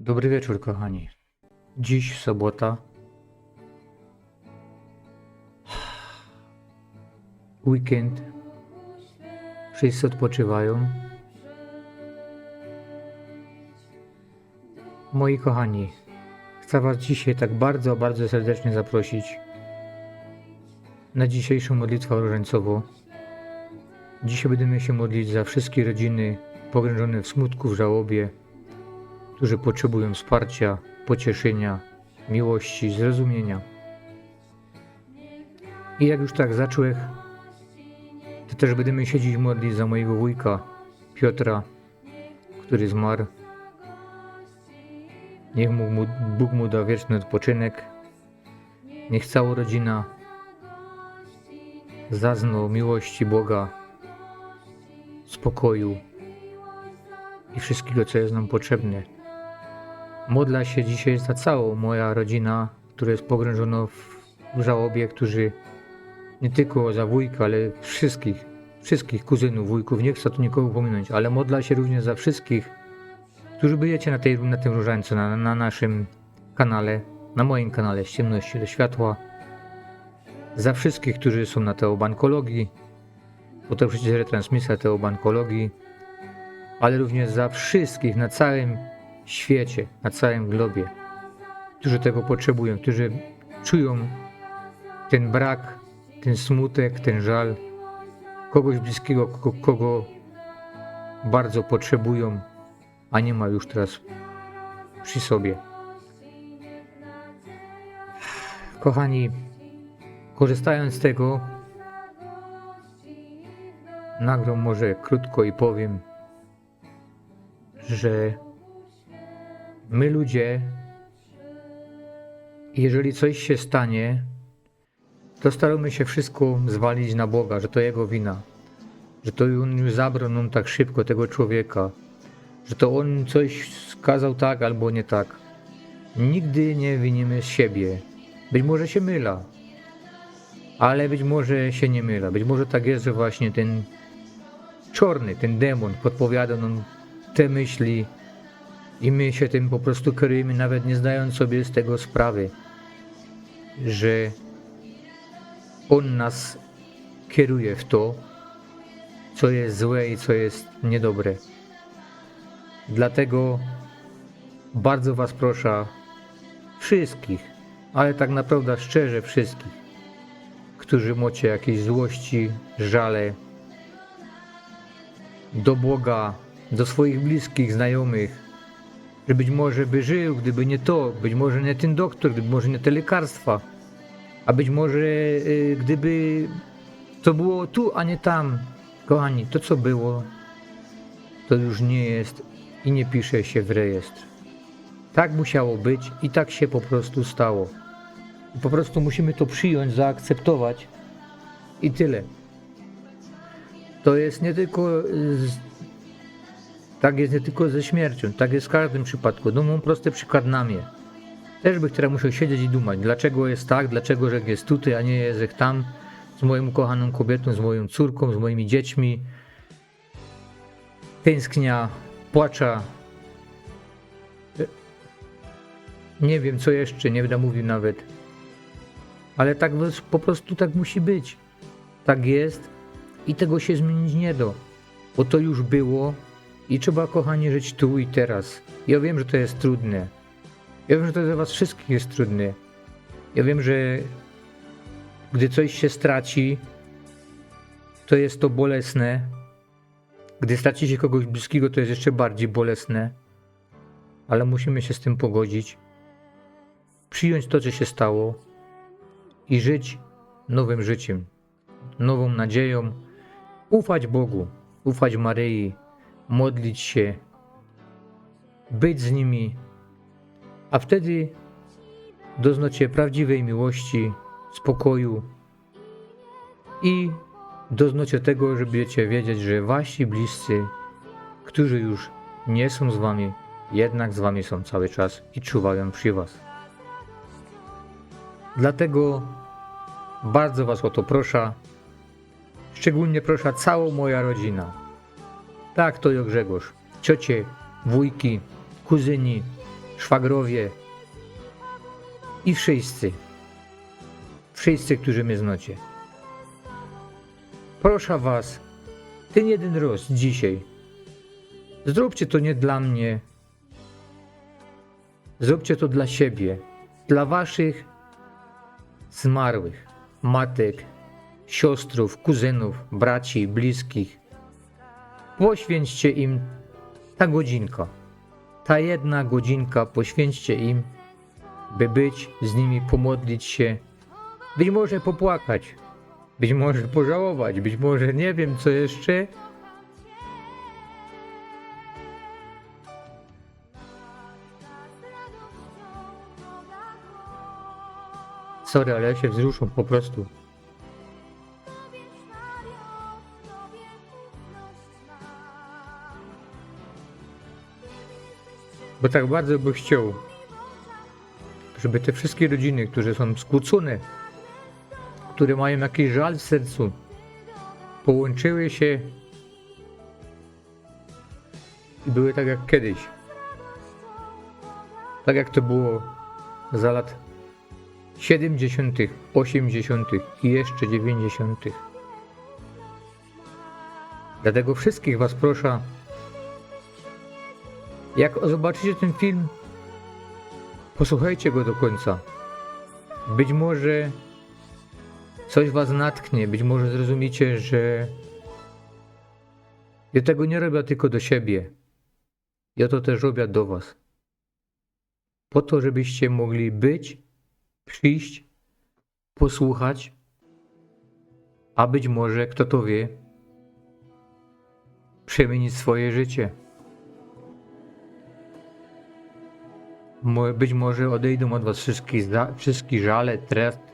Dobry wieczór, kochani. Dziś sobota. Weekend. Wszyscy odpoczywają. Moi kochani, chcę Was dzisiaj tak bardzo, bardzo serdecznie zaprosić na dzisiejszą modlitwę różańcową. Dzisiaj będziemy się modlić za wszystkie rodziny pogrążone w smutku, w żałobie, którzy potrzebują wsparcia, pocieszenia, miłości, zrozumienia. I jak już tak zacząłem, to też będziemy siedzieć modlić za mojego wujka Piotra, który zmarł. Niech mu, Bóg mu da wieczny odpoczynek. Niech cała rodzina zazna miłości Boga, spokoju i wszystkiego, co jest nam potrzebne. Modlę się dzisiaj za całą moja rodzina, która jest pogrążona w żałobie, którzy nie tylko za wujka, ale wszystkich, wszystkich kuzynów, wujków, nie chcę tu nikogo pominąć, ale modlę się również za wszystkich, którzy byjecie na, tej, na tym różańcu, na, na naszym kanale, na moim kanale Z ciemności do światła, za wszystkich, którzy są na teobankologii, bo to przecież retransmisja teobankologii, ale również za wszystkich na całym świecie, na całym globie, którzy tego potrzebują, którzy czują ten brak, ten smutek, ten żal kogoś bliskiego, kogo, bardzo potrzebują, a nie ma już teraz przy sobie. Kochani, korzystając z tego, nagram może krótko i powiem, że my ludzie, jeżeli coś się stanie, to staramy się wszystko zwalić na Boga, że to Jego wina, że to On zabrał nam tak szybko tego człowieka, że to On coś skazał tak albo nie tak. Nigdy nie winimy siebie. Być może się myla, ale być może się nie myla. Być może tak jest, że właśnie ten czarny, ten demon podpowiada nam te myśli i my się tym po prostu kierujemy, nawet nie zdając sobie z tego sprawy, że on nas kieruje w to, co jest złe i co jest niedobre. Dlatego bardzo Was proszę, wszystkich, ale tak naprawdę szczerze wszystkich, którzy macie jakieś złości, żale do Boga, do swoich bliskich, znajomych, że być może by żył, gdyby nie to, być może nie ten doktor, gdyby może nie te lekarstwa, a być może y, gdyby to było tu, a nie tam. Kochani, to co było, to już nie jest i nie pisze się w rejestr. Tak musiało być i tak się po prostu stało. I po prostu musimy to przyjąć, zaakceptować i tyle. To jest nie tylko tak jest nie tylko ze śmiercią, tak jest w każdym przypadku. No mam prosty przykład na mnie. Też bych teraz musiał siedzieć i dumać, dlaczego jest tak, dlaczego że jest tutaj, a nie jest tam, z moją ukochaną kobietą, z moją córką, z moimi dziećmi. Tęsknia, płacza. Nie wiem co jeszcze, nie będę mówił nawet. Ale tak po prostu tak musi być. Tak jest i tego się zmienić nie da. Bo to już było i trzeba kochanie żyć tu i teraz. Ja wiem, że to jest trudne. Ja wiem, że to dla was wszystkich jest trudne. Ja wiem, że gdy coś się straci, to jest to bolesne. Gdy straci się kogoś bliskiego, to jest jeszcze bardziej bolesne. Ale musimy się z tym pogodzić. Przyjąć to, co się stało i żyć nowym życiem, nową nadzieją. Ufać Bogu, ufać Maryi, modlić się, być z nimi, a wtedy doznacie prawdziwej miłości, spokoju i doznacie tego, że będziecie wiedzieć, że wasi bliscy, którzy już nie są z wami, jednak z wami są cały czas i czuwają przy was. Dlatego bardzo was o to proszę, szczególnie proszę całą moja rodzina. Tak, to jak Grzegorz, ciocie, wujki, kuzyni, szwagrowie i wszyscy, wszyscy, którzy mnie znacie. Proszę was, ten jeden raz dzisiaj, zróbcie to nie dla mnie, zróbcie to dla siebie, dla waszych zmarłych, matek, siostrów, kuzynów, braci, bliskich. Poświęćcie im ta godzinka, ta jedna godzinka poświęćcie im, by być z nimi, pomodlić się, być może popłakać, być może pożałować, być może nie wiem co jeszcze. Sorry, ale ja się wzruszam po prostu. Bo tak bardzo bym chciał, żeby te wszystkie rodziny, które są skłócone, które mają jakiś żal w sercu, połączyły się i były tak jak kiedyś. Tak jak to było za lat 70., 80. i jeszcze 90. Dlatego wszystkich Was proszę, jak zobaczycie ten film, posłuchajcie go do końca. Być może coś Was natknie, być może zrozumiecie, że ja tego nie robię tylko do siebie. Ja to też robię do Was. Po to, żebyście mogli być przyjść, posłuchać, a być może, kto to wie, przemienić swoje życie. Być może odejdą od Was wszystkie, wszystkie żale,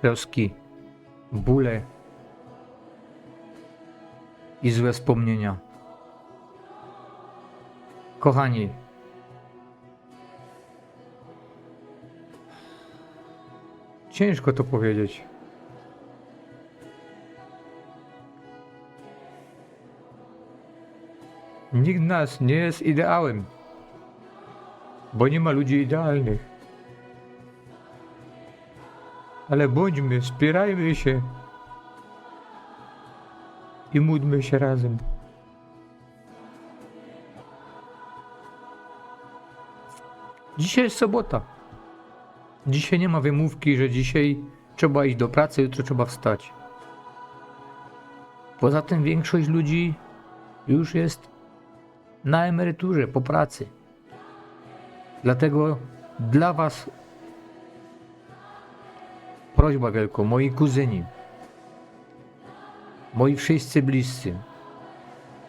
troski, bóle i złe wspomnienia. Kochani, Ciężko to powiedzieć. Nikt nas nie jest ideałem, bo nie ma ludzi idealnych. Ale bądźmy, wspierajmy się i módlmy się razem. Dzisiaj jest sobota. Dzisiaj nie ma wymówki, że dzisiaj trzeba iść do pracy, jutro trzeba wstać. Poza tym większość ludzi już jest na emeryturze, po pracy. Dlatego dla Was prośba wielką, moi kuzyni, moi wszyscy bliscy.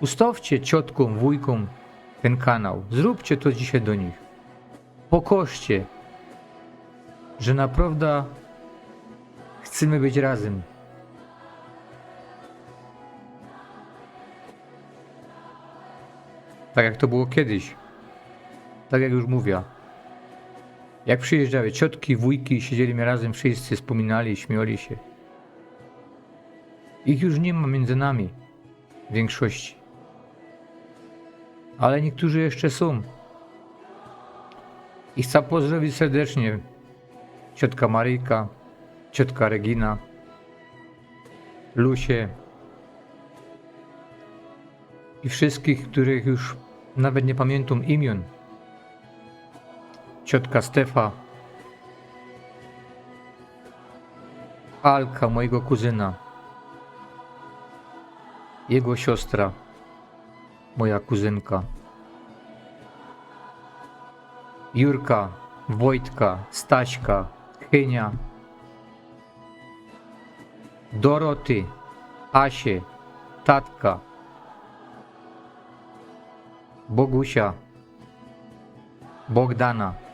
Ustawcie ciotkom, wujkom ten kanał. Zróbcie to dzisiaj do nich. Pokożcie, że naprawdę chcemy być razem. Tak jak to było kiedyś. Tak jak już mówię. Jak przyjeżdżały ciotki, wujki, siedzieliśmy razem, wszyscy wspominali, śmiali się. Ich już nie ma między nami, w większości. Ale niektórzy jeszcze są. I chcę pozdrowić serdecznie ciotka Maryjka, ciotka Regina, Lusie i wszystkich, których już nawet nie pamiętam imion. Ciotka Stefa, Alka, mojego kuzyna, jego siostra, moja kuzynka, Jurka, Wojtka, Staśka, Chynia, Doroty, Asie, Tatka, Bogusia, Bogdana.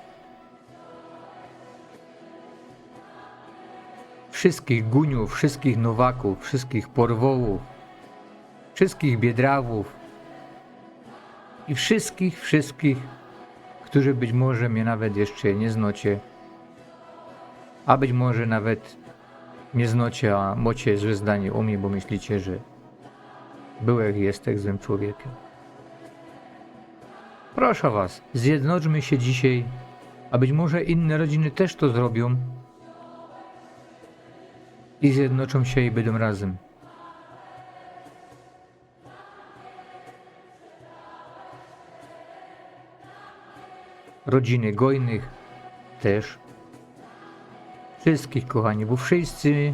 Wszystkich Guniów, wszystkich Nowaków, wszystkich Porwołów, wszystkich Biedrawów i wszystkich, wszystkich, którzy być może mnie nawet jeszcze nie znocie, a być może nawet nie znocie, a macie złe zdanie o mnie, bo myślicie, że byłem i jestem złym człowiekiem. Proszę Was, zjednoczmy się dzisiaj A być może inne rodziny też to zrobią i zjednoczą się i będą razem. Rodziny gojnych też. Wszystkich kochani, bo wszyscy,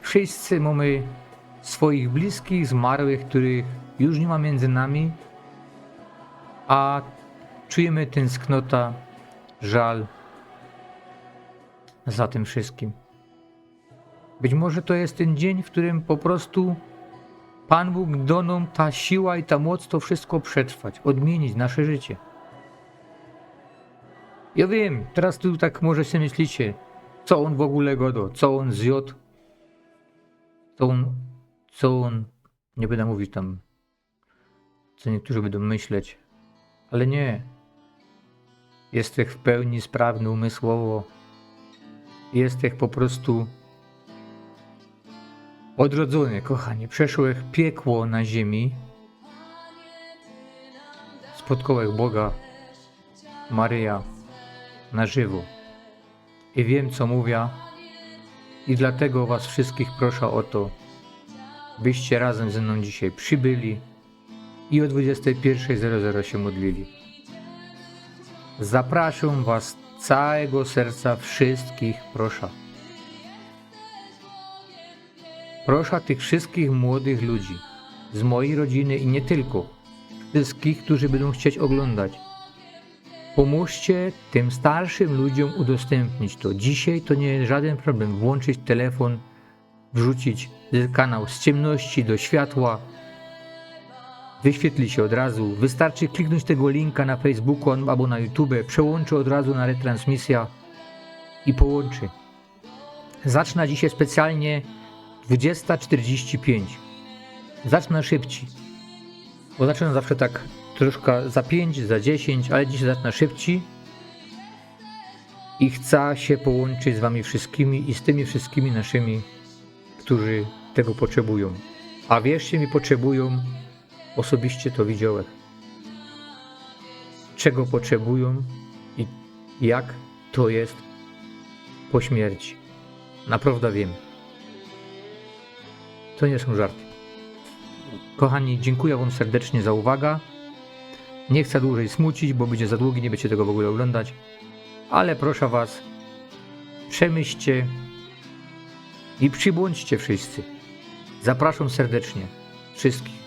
wszyscy mamy swoich bliskich, zmarłych, których już nie ma między nami, a czujemy tęsknota, żal za tym wszystkim. Być może to jest ten dzień, w którym po prostu Pan Bóg da nam ta siła i ta moc to wszystko przetrwać, odmienić nasze życie. Ja wiem, teraz tu tak może sobie myślicie, co on w ogóle godo, co on zjadł, co on, co on, nie będę mówić tam, co niektórzy będą myśleć, ale nie. Jesteś w pełni sprawny umysłowo. Jesteś po prostu odrodzony, kochanie. Przeszłeś piekło na ziemi. Spotkałeś Boga, Maryja, na żywo. I wiem, co mówię. I dlatego was wszystkich proszę o to, byście razem ze mną dzisiaj przybyli i o 21.00 się modlili. Zapraszam Was całego serca wszystkich, proszę. Proszę tych wszystkich młodych ludzi z mojej rodziny i nie tylko, wszystkich, którzy będą chcieć oglądać. Pomóżcie tym starszym ludziom udostępnić to. Dzisiaj to nie jest żaden problem włączyć telefon, wrzucić kanał z ciemności do światła, wyświetli się od razu. Wystarczy kliknąć tego linka na Facebooku albo na YouTube, przełączy od razu na retransmisja i połączy. Zacznę dzisiaj specjalnie 20.45. Zacznę szybciej. Bo zaczynam zawsze tak troszkę za 5, za 10, ale dzisiaj zacznę szybciej. I chcę się połączyć z Wami wszystkimi i z tymi wszystkimi naszymi, którzy tego potrzebują. A wierzcie mi, potrzebują Osobiście to widziałem. Czego potrzebują i jak to jest po śmierci. Naprawdę wiem. To nie są żarty. Kochani, dziękuję Wam serdecznie za uwagę. Nie chcę dłużej smucić, bo będzie za długi, nie będziecie tego w ogóle oglądać. Ale proszę Was, przemyślcie i przybądźcie wszyscy. Zapraszam serdecznie wszystkich.